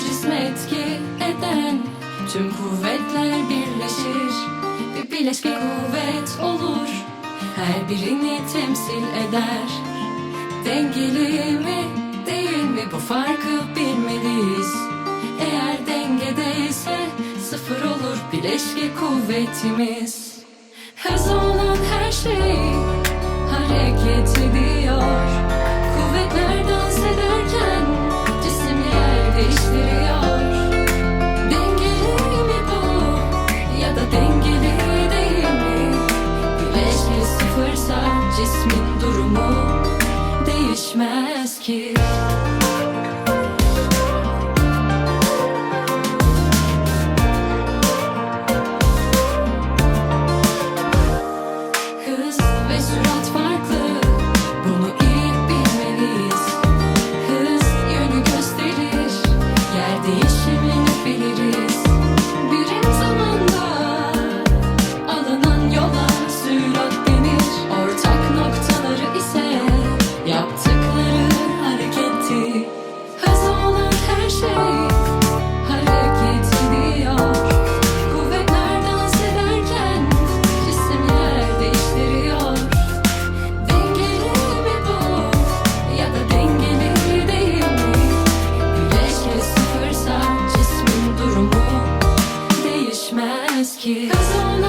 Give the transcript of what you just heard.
cisme etki eden Tüm kuvvetler birleşir. Bir bileşke kuvvet olur Her birini temsil eder. Dengeli mi değil mi? Bu farkı bilmeliyiz. Eğer dengedeyse sıfır olur bileşke kuvvetimiz. Hız cismin durumu değişmez ki maski. Cause